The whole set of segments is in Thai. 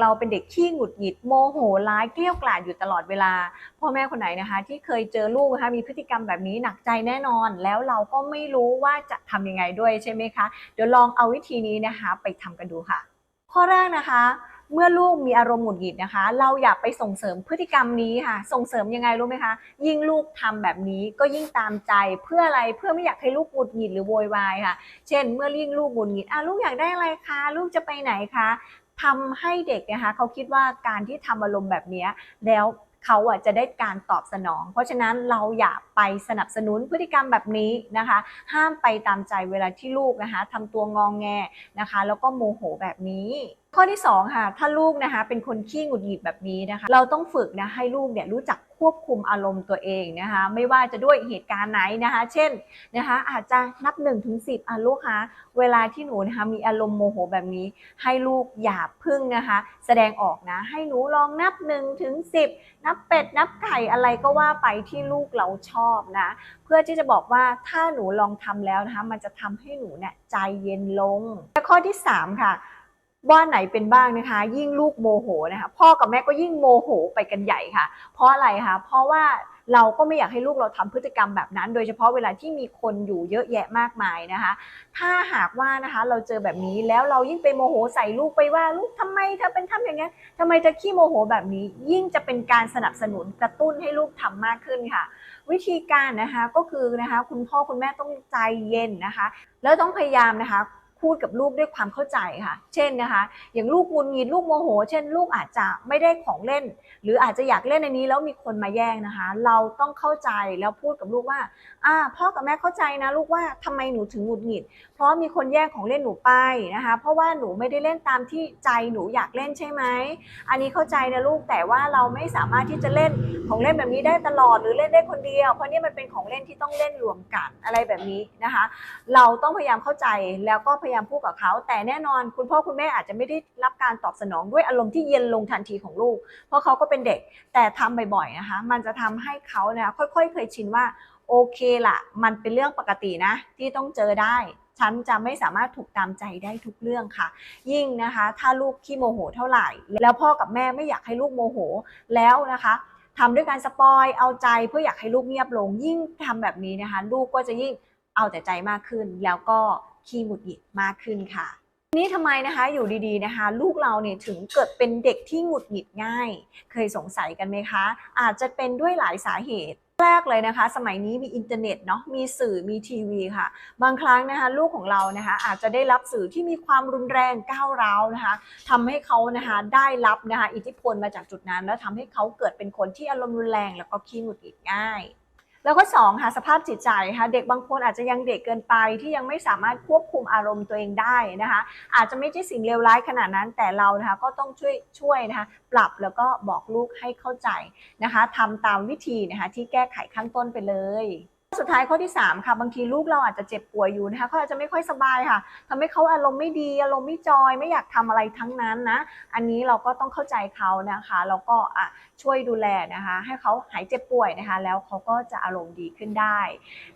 เราเป็นเด็กขี้หงุดหงิดโมโหร้ายเกลี้ยกล่อมอยู่ตลอดเวลา พ่อแม่คนไหนนะคะ ที่เคยเจอลูกนะคะมีพฤติกรรมแบบนี้หนักใจแน่นอน แล้วเราก็ไม่รู้ว่าจะทำยังไงด้วยใช่ไหมคะ เดี๋ยวลองเอาวิธีนี้นะคะไปทำกันดูค่ะ ข้อแรกนะคะเมื่อลูกมีอารมณ์หงุดหงิดนะคะ เราอย่าไปส่งเสริมพฤติกรรมนี้ค่ะ ส่งเสริมยังไงรู้ไหมคะ ยิ่งลูกทำแบบนี้ก็ยิ่งตามใจเพื่ออะไรเพื่อไม่อยากให้ลูกหงุดหงิดหรือโวยวายค่ะ เช่น เมื่อยิ่งลูกหงุดหงิดอะลูกอยากได้อะไรคะลูกจะไปไหนคะ ทำให้เด็กนะคะเขาคิดว่าการที่ทำอารมณ์แบบนี้แล้วเขาอะจะได้การตอบสนอง เพราะฉะนั้นเราอย่าไปสนับสนุนพฤติกรรมแบบนี้นะคะ ห้ามไปตามใจเวลาที่ลูกนะคะทำตัวงองแงนะคะ แล้วก็โมโหแบบนี้ ข้อที่สองค่ะถ้าลูกนะคะเป็นคนขี้หงุดหงิดแบบนี้นะคะเราต้องฝึกนะให้ลูกเนี่ยรู้จักควบคุมอารมณ์ตัวเองนะคะไม่ว่าจะด้วยเหตุการณ์ไหนนะคะ เช่นนะคะอาจจะนับ1นถึงสิอะลูกคะเวลาที่หนูนะคะมีอารมณ์โมโหแบบนี้ ให้ลูกอย่าพึ่งนะคะ แสดงออกนะให้หนูลองนับ1ถึงสินับเป็ดนับไก่อะไรก็ว่าไปที่ลูกเราชอบนะเพื่อที่จะบอกว่าถ้าหนูลองทำแล้วนะคะมันจะทำให้หนูเนี่ยใจเย็นลงและข้อที่ 3 ค่ะ ว่านไหนเป็นบ้างนะคะ ยิ่งลูกโมโหนะคะพ่อกับแม่ก็ยิ่งโมโหไปกันใหญ่ค่ะ เพราะอะไรคะเพราะว่าเราก็ไม่อยากให้ลูกเราทำพฤติกรรมแบบนั้น โดยเฉพาะเวลาที่มีคนอยู่เยอะแยะมากมายนะคะ ถ้าหากว่านะคะเราเจอแบบนี้แล้วเรายิ่งไปโมโหใส่ลูกไปว่าลูกทำไมเธอเป็นทำอย่างนี้นทำไมเธอขี้โมโหแบบนี้ ยิ่งจะเป็นการสนับสนุนกระตุ้นให้ลูกทำมากขึ้นค่ะ วิธีการนะคะก็คือนะคะคุณพ่อคุณแม่ต้องใจเย็นนะคะ แล้วต้องพยายามนะคะ พูดกับลูกด้วยความเข้าใจค่ะ เช่นนะคะ อย่างลูกงุนงิดลูกโมโห เช่น ลูกอาจจะไม่ได้ของเล่น หรืออาจจะอยากเล่นในนี้แล้วมีคนมาแย่งนะคะ เราต้องเข้าใจแล้วพูดกับลูกว่าอ่าพ่อกับแม่เข้าใจนะ ลูกว่าทำไมหนูถึงหงุดหงิด เพราะมีคนแย่งของเล่นหนูไปนะคะ เพราะว่าหนูไม่ได้เล่นตามที่ใจหนูอยากเล่นใช่ไหมอันนี้เข้าใจนะลูกแต่ว่าเราไม่สามารถที่จะเล่นของเล่นแบบนี้ได้ตลอดหรือเล่นได้คนเดียว เพราะนี่มันเป็นของเล่นที่ต้องเล่นรวมกันอะไรแบบนี้นะคะ เราต้องพยายามเข้าใจแล้วก็พยายามพูดกับเขา แต่แน่นอนคุณพ่อคุณแม่อาจจะไม่ได้รับการตอบสนองด้วยอารมณ์ที่เย็นลงทันทีของลูก เพราะเขาก็เป็นเด็กแต่ทำบ่อยๆนะคะ มันจะทำให้เขาเนี่ยค่อยๆ เคยชินว่าโอเคละมันเป็นเรื่องปกตินะ ที่ต้องเจอได้ฉันจะไม่สามารถถูกตามใจได้ทุกเรื่องค่ะ ยิ่งนะคะ ถ้าลูกขี้โมโหเท่าไหร่ แล้วพ่อกับแม่ไม่อยากให้ลูกโมโหแล้วนะคะทำด้วยการสปอยเอาใจเพื่ออยากให้ลูกเงียบลง ยิ่งทำแบบนี้นะคะ ลูกก็จะยิ่งเอาแต่ใจมากขึ้น แล้วก็ ขี้หงุดหงิดมากขึ้นค่ะนี่ทำไมนะคะอยู่ดีๆนะคะ ลูกเราเนี่ยถึงเกิดเป็นเด็กที่หงุดหงิดง่าย เคยสงสัยกันไหมคะ อาจจะเป็นด้วยหลายสาเหตุแรกเลยนะคะ สมัยนี้มีอินเทอร์เน็ตเนาะมีสื่อมีทีวีค่ะ บางครั้งนะคะลูกของเรานะคะอาจจะได้รับสื่อที่มีความรุนแรงก้าวร้าวนะคะทำให้เขานะคะได้รับนะคะอิทธิพลมาจากจุดนั้น แล้วทำให้เขาเกิดเป็นคนที่อารมณ์รุนแรงแล้วก็ขี้หงุดหงิดง่าย แล้วก็สองค่ะสภาพจิตใจค่ะเด็กบางคนอาจจะยังเด็กเกินไปที่ยังไม่สามารถควบคุมอารมณ์ตัวเองได้นะคะ อาจจะไม่ใช่สิ่งเลวร้ายขนาดนั้นแต่เรานะคะก็ต้องช่วยช่วยนะคะปรับแล้วก็บอกลูกให้เข้าใจนะคะทำตามวิธีนะคะที่แก้ไขข้างต้นไปเลย สุดท้ายข้อที่ 3 ค่ะ บางทีลูกเราอาจจะเจ็บป่วยอยู่นะคะเขาอาจจะไม่ค่อยสบายค่ะทำให้เขาอารมณ์ไม่ดีอารมณ์ไม่จอย ไม่อยากทำอะไรทั้งนั้นนะ อันนี้เราก็ต้องเข้าใจเขานะคะแล้วก็อะช่วยดูแลนะคะ ให้เขาหายเจ็บป่วยนะคะ แล้วเขาก็จะอารมณ์ดีขึ้นได้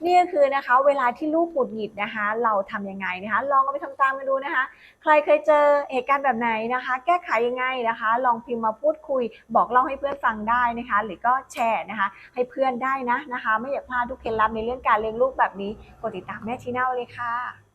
นี่ก็คือนะคะ เวลาที่ลูกหงุดหงิดนะคะ เราทำยังไงนะคะ ลองเอาไปทำตามกันดูนะคะ ใครเคยเจอเหตุการณ์แบบไหนนะคะ แก้ไขยังไงนะคะ ลองพิมพ์มาพูดคุย บอกเล่าให้เพื่อนฟังได้นะคะ หรือก็แชร์นะคะ ให้เพื่อนได้นะนะคะ ไม่อยากพลาดทุกเคล็ดลับในเรื่องการเลี้ยงลูกแบบนี้กดติดตามแม่ทีน่าเลยค่ะ